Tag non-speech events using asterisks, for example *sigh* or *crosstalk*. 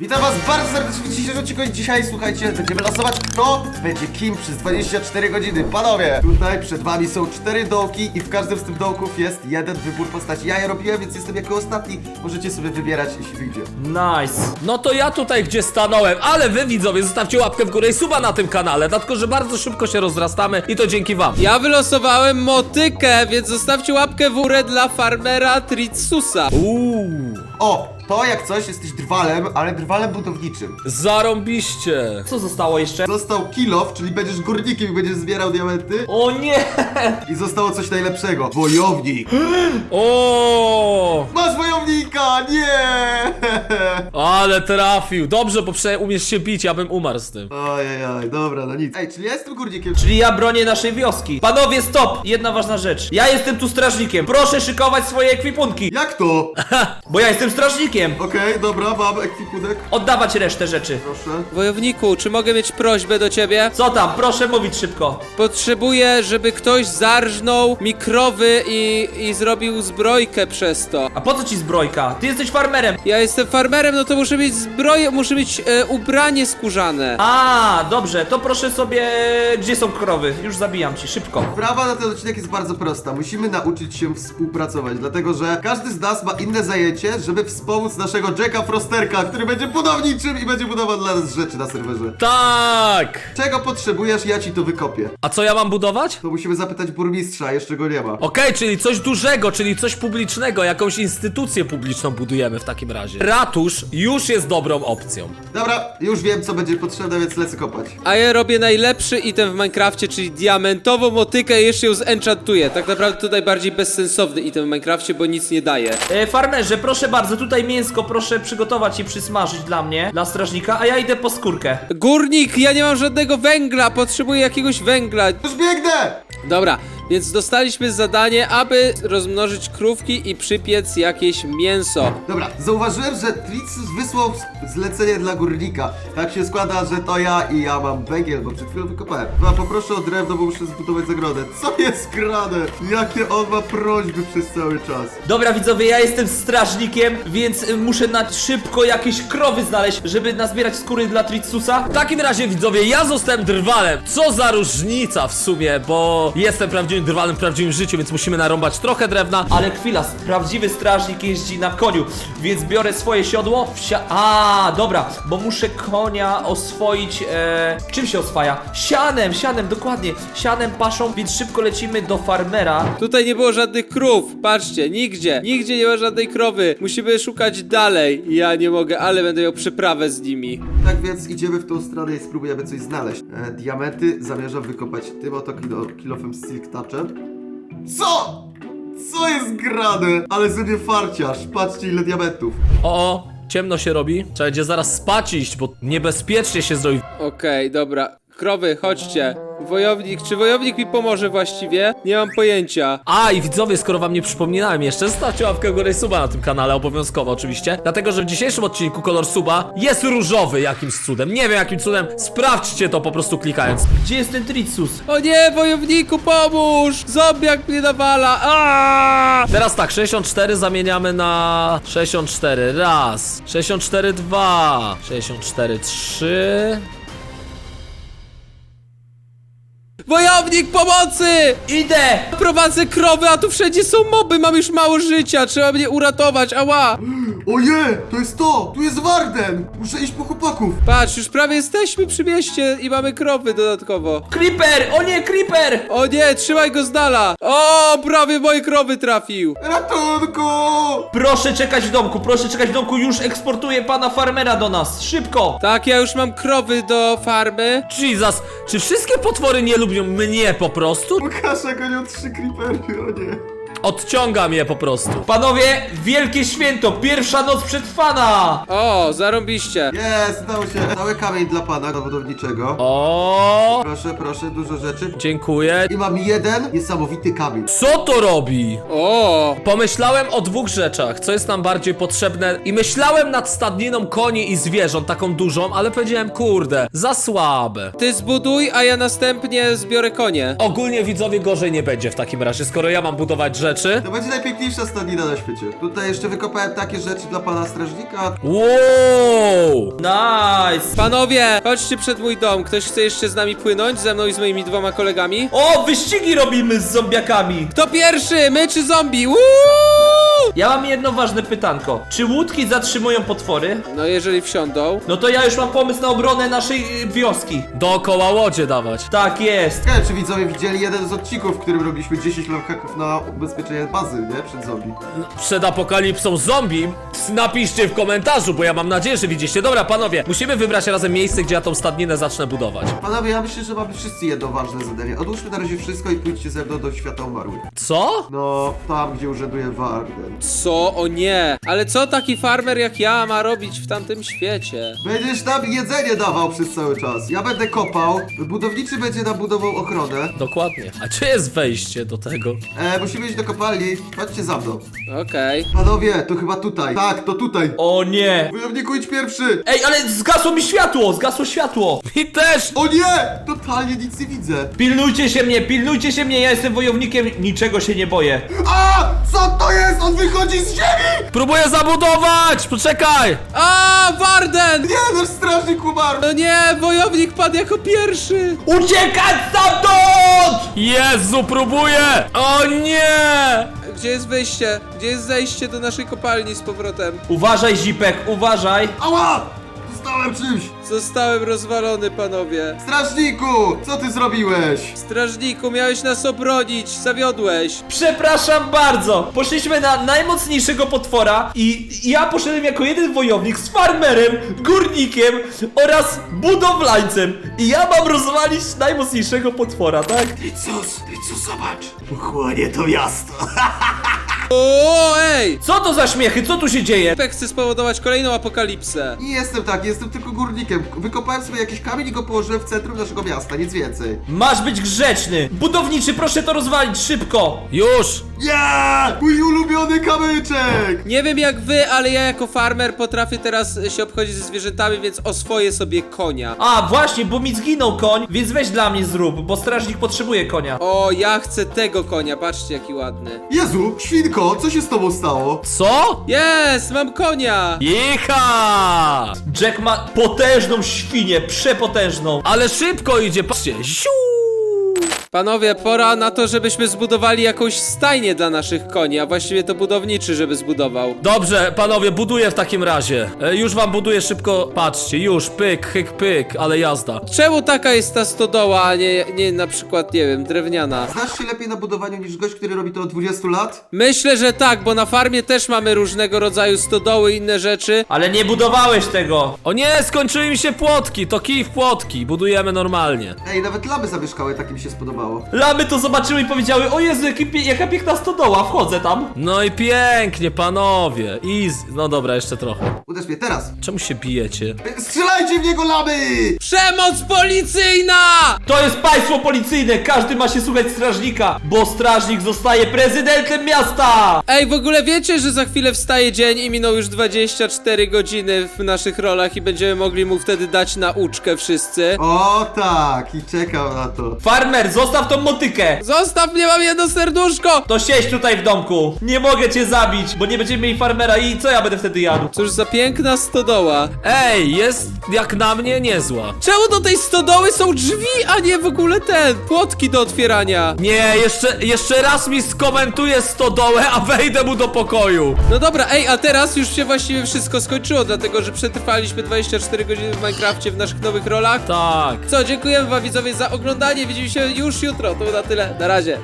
Witam was bardzo serdecznie w dzisiejszym odcinku i dzisiaj, słuchajcie, będziemy losować kto będzie kim przez 24 godziny. Panowie, tutaj przed wami są cztery dołki i w każdym z tych dołków jest jeden wybór postaci. Ja je robiłem, więc jestem jako ostatni. Możecie sobie wybierać, jeśli wyjdzie. Nice. No to ja tutaj gdzie stanąłem, ale wy widzowie zostawcie łapkę w górę i suba na tym kanale, dlatego że bardzo szybko się rozrastamy i to dzięki wam. Ja wylosowałem motykę, więc zostawcie łapkę w górę dla farmera Tritsusa. Uuu. O, to jak coś, jesteś drwalem, ale drwalem budowniczym. Zarąbiście. Co zostało jeszcze? Został kilof, czyli będziesz górnikiem i będziesz zbierał diamenty. O nie! I zostało coś najlepszego. Wojownik. O! Masz wojownika, nie! Ale trafił. Dobrze, bo przynajmniej umiesz się bić, ja bym umarł z tym. Ojej, dobra, no nic. Ej, czyli ja jestem górnikiem. Czyli ja bronię naszej wioski. Panowie, stop! Jedna ważna rzecz. Ja jestem tu strażnikiem. Proszę szykować swoje ekwipunki. Jak to? *laughs* Bo ja jestem strażnikiem. Okej, dobra, mam ekwipunek. Oddawać resztę rzeczy. Proszę. Wojowniku, czy mogę mieć prośbę do ciebie? Co tam? Proszę mówić szybko. Potrzebuję, żeby ktoś zarżnął mi krowy i, i zrobił zbrojkę przez to. A po co ci zbrojka? Ty jesteś farmerem. Ja jestem farmerem, no to muszę mieć zbroję, muszę mieć e, ubranie skórzane. A, dobrze, to proszę sobie... Gdzie są krowy? Już zabijam ci, szybko. Prawa na ten odcinek jest bardzo prosta. Musimy nauczyć się współpracować, dlatego że każdy z nas ma inne zajęcie, żeby wspomóc naszego Jacka Frosterka, który będzie budowniczym i będzie budował dla nas rzeczy na serwerze. Tak! Czego potrzebujesz, ja ci to wykopię. A co ja mam budować? To musimy zapytać burmistrza, jeszcze go nie ma. Okej, czyli coś dużego, czyli coś publicznego, jakąś instytucję publiczną budujemy w takim razie. Ratusz już jest dobrą opcją. Dobra, już wiem co będzie potrzebne, więc lecę kopać. A ja robię najlepszy item w Minecrafcie, czyli diamentową motykę i jeszcze ją zenchantuję. Tak naprawdę to najbardziej bezsensowny item w Minecrafcie, bo nic nie daje. E, farmerze, proszę bardzo, tutaj mięsko proszę przygotować i przysmażyć dla mnie, dla strażnika, a ja idę po skórkę. Górnik, ja nie mam żadnego węgla, potrzebuję jakiegoś węgla. Już biegnę! Dobra, więc dostaliśmy zadanie, aby rozmnożyć krówki i przypiec jakieś mięso. Dobra, zauważyłem, że Tritsus wysłał zlecenie dla górnika. Tak się składa, że to ja i ja mam węgiel, bo przed chwilą wykopałem. Chyba poproszę o drewno, bo muszę zbudować zagrodę. Co jest grane? Jakie on ma prośby przez cały czas. Dobra widzowie, ja jestem strażnikiem, więc y, muszę na szybko jakieś krowy znaleźć, żeby nazbierać skóry dla Tritsusa. W takim razie widzowie, ja zostałem drwalem. Co za różnica w sumie, bo jestem prawdziwym drwalem prawdziwym życiu, więc musimy narąbać trochę drewna. Ale chwila, prawdziwy strażnik jeździ na koniu, więc biorę swoje siodło. Wsia A, dobra, bo muszę konia oswoić. E... Czym się oswaja? Sianem, sianem, dokładnie. Sianem, paszą, więc szybko lecimy do farmera. Tutaj nie było żadnych krów, patrzcie, nigdzie, nigdzie nie ma żadnej krowy. Musimy szukać dalej. Ja nie mogę, ale będę miał przyprawę z nimi. Tak więc idziemy w tą stronę i spróbujemy coś znaleźć. E, diamenty zamierzam wykopać tym oto kilo, kilofem Silk Touchem. Co? Co jest grane? Ale sobie farciarz. Patrzcie ile diamentów. O, o, ciemno się robi. Trzeba będzie zaraz spać iść, bo niebezpiecznie się zrobi. Okej, dobra. Krowy, chodźcie. Wojownik, czy wojownik mi pomoże właściwie? Nie mam pojęcia. A i widzowie, skoro wam nie przypominałem jeszcze, zostawcie łapkę w górę i suba na tym kanale, obowiązkowo oczywiście. Dlatego, że w dzisiejszym odcinku kolor suba jest różowy jakimś cudem. Nie wiem jakim cudem, sprawdźcie to po prostu klikając. Gdzie jest ten Tritsus? O nie, wojowniku, pomóż! Zombiak mnie nawala! Aaaa! Teraz tak, 64 zamieniamy na 64 raz, 64 dwa, 64 trzy. Wojownik, pomocy! Idę! Prowadzę krowy, a tu wszędzie są moby, mam już mało życia, trzeba mnie uratować, ała! Oje, to jest to! Tu jest Warden! Muszę iść po chłopaków. Patrz, już prawie jesteśmy przy mieście i mamy krowy dodatkowo. Creeper! O nie, Creeper! O nie, trzymaj go z dala! O, prawie moje krowy trafił! Ratunku! Proszę czekać w domku, proszę czekać w domku, już eksportuję pana farmera do nas. Szybko! Tak, ja już mam krowy do farmy. Jesus, czy wszystkie potwory nie lubią mnie po prostu? Łukasza gonią trzy creepery, o nie. Odciągam je po prostu. Panowie, wielkie święto, pierwsza noc przetrwana! O, zarąbiście. Jest, udało się. Cały kamień dla pana budowniczego. O, Proszę, proszę, dużo rzeczy. dziękuję. I mam jeden niesamowity kamień. Co to robi? O, Pomyślałem o dwóch rzeczach, co jest nam bardziej potrzebne i myślałem nad stadniną koni i zwierząt, taką dużą, ale powiedziałem, kurde, za słabe. ty zbuduj, a ja następnie zbiorę konie. Ogólnie widzowie gorzej nie będzie w takim razie, skoro ja mam budować rzeczy. To będzie najpiękniejsza stadnina na świecie. Tutaj jeszcze wykopałem takie rzeczy dla pana strażnika. Wow! Nice! Panowie, chodźcie przed mój dom. Ktoś chce jeszcze z nami płynąć? Ze mną i z moimi dwoma kolegami? O, wyścigi robimy z zombiakami! Kto pierwszy? My czy zombie? Woo! Ja mam jedno ważne pytanko. Czy łódki zatrzymują potwory? No jeżeli wsiądą. No to ja już mam pomysł na obronę naszej y, wioski. Dookoła łodzie dawać. Tak jest. Ciekawe, czy widzowie widzieli jeden z odcinków, w którym robiliśmy 10 lifehacków na ubezpieczenie bazy, nie? Przed zombie. Przed apokalipsą zombie napiszcie w komentarzu, bo ja mam nadzieję, że widzieliście. Dobra, panowie, musimy wybrać razem miejsce, gdzie ja tą stadninę zacznę budować. Panowie, ja myślę, że mamy wszyscy jedno ważne zadanie. Odłóżmy na razie wszystko i pójdźcie ze mną do świata umarłych. Co? No, tam, gdzie urzęduje Warden. Co? O nie! Ale co taki farmer jak ja ma robić w tamtym świecie? Będziesz nam jedzenie dawał przez cały czas. Ja będę kopał, budowniczy będzie nam budował ochronę. Dokładnie. A gdzie jest wejście do tego? E, musimy iść do kopalni. Chodźcie za mną. Okej. Panowie, to chyba tutaj. Tak, to tutaj. O nie. Wojowniku, idź pierwszy. Ej, ale zgasło mi światło, zgasło światło. I też! O nie! Totalnie nic nie widzę. Pilnujcie się mnie, pilnujcie się mnie, ja jestem wojownikiem, niczego się nie boję. A! Co to jest? On wychodzi z ziemi! Próbuję zabudować! Poczekaj! A, Warden! Nie, nasz strażnik umarł! No nie, wojownik padł jako pierwszy! Uciekać stamtąd! Jezu, próbuję! O nie! Gdzie jest wyjście? Gdzie jest zejście do naszej kopalni z powrotem? Uważaj, Zipek, uważaj. Ała! Dostałem czymś! Zostałem rozwalony, panowie. Strażniku! Co ty zrobiłeś? Strażniku, miałeś nas obronić, zawiodłeś. Przepraszam bardzo. Poszliśmy na najmocniejszego potwora i ja poszedłem jako jeden wojownik z farmerem, górnikiem oraz budowlańcem. I ja mam rozwalić najmocniejszego potwora, tak? Icus, Icus, zobacz! Pochłonie to miasto! *laughs* O, ej! Co to za śmiechy? Co tu się dzieje? Pek chce spowodować kolejną apokalipsę. Nie jestem tak, jestem tylko górnikiem. Wykopałem sobie jakiś kamień i go położyłem w centrum naszego miasta, nic więcej. Masz być grzeczny. Budowniczy, proszę to rozwalić szybko. Już! Ja! Mój ulubiony kamyczek! Nie wiem jak wy, ale ja jako farmer potrafię teraz się obchodzić ze zwierzętami, więc oswoję sobie konia. A, właśnie, bo mi zginął koń, więc weź dla mnie zrób, bo strażnik potrzebuje konia. O, ja chcę tego konia, patrzcie jaki ładny. Jezu, świnko, co się z tobą stało? Co? Jest, mam konia! Jicha! Jack ma potężną świnię, przepotężną. Ale szybko idzie, patrzcie! Ziu! Panowie, pora na to, żebyśmy zbudowali jakąś stajnię dla naszych koni, a właściwie to budowniczy, żeby zbudował. Dobrze, panowie, buduję w takim razie. E, już wam buduję szybko. Patrzcie, już, pyk, hyk, pyk, ale jazda. Czemu taka jest ta stodoła, a nie, nie na przykład, nie wiem, drewniana? Znasz się lepiej na budowaniu niż gość, który robi to od 20 lat? Myślę, że tak, bo na farmie też mamy różnego rodzaju stodoły i inne rzeczy. Ale nie budowałeś tego. O nie, skończyły mi się płotki, to kij w płotki, budujemy normalnie. Ej, nawet lamy zamieszkały, tak mi się spodobało. Lamy to zobaczyły i powiedziały, o Jezu, jaki, pie- jaka piękna stodoła, wchodzę tam. No i pięknie, panowie. Easy. No dobra, jeszcze trochę. Uderz mnie teraz! Czemu się bijecie? Strzelajcie w niego lamy! Przemoc policyjna! To jest państwo policyjne, każdy ma się słuchać strażnika, bo strażnik zostaje prezydentem miasta. Ej, w ogóle wiecie, że za chwilę wstaje dzień i minął już 24 godziny w naszych rolach i będziemy mogli mu wtedy dać nauczkę wszyscy. O tak, i czekam na to. Farmer, zostaw tą motykę. Zostaw mnie, mam jedno serduszko! To siedź tutaj w domku. Nie mogę cię zabić, bo nie będziemy mieli farmera i co ja będę wtedy jadł? Cóż za piękna stodoła. Ej, jest jak na mnie niezła. Czemu do tej stodoły są drzwi, a nie w ogóle ten, płotki do otwierania? Nie, jeszcze, jeszcze raz mi skomentuje stodołę, a wejdę mu do pokoju. No dobra, ej, a teraz już się właściwie wszystko skończyło, dlatego że przetrwaliśmy 24 godziny w Minecrafcie w naszych nowych rolach. Tak. Co, dziękujemy wam widzowie za oglądanie, widzimy się już jutro, to na tyle, na razie.